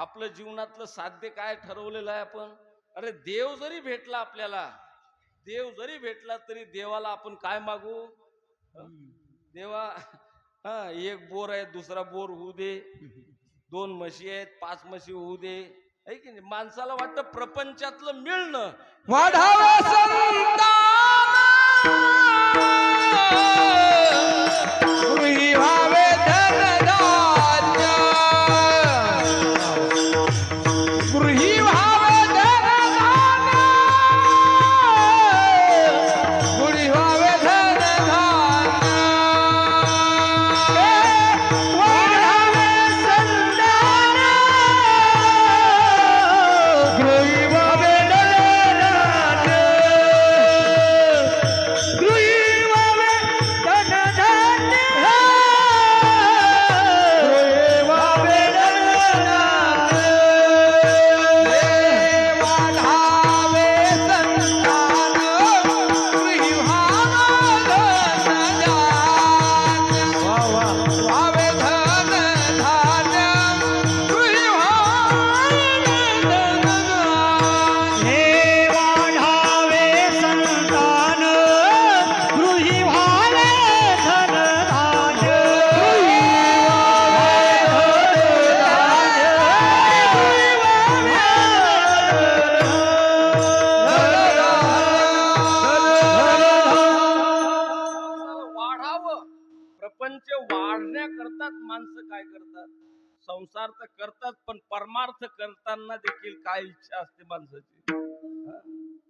आपलं जीवनातलं साध्य काय ठरवलेलं आहे आपण? अरे देव जरी भेटला आपल्याला देव जरी भेटला तरी देवाला आपण काय मागू? देवा हा एक बोर आहे दुसरा बोर होऊ दे. दोन म्हशी आहेत पाच म्हशी होऊ दे. है की नाही? माणसाला वाटतं प्रपंचातलं मिळणं. प्रपंच वाढण्याकरताच माणसं काय करतात? संसार तर करतात पण परमार्थ करताना देखील काय इच्छा असते माणसाची?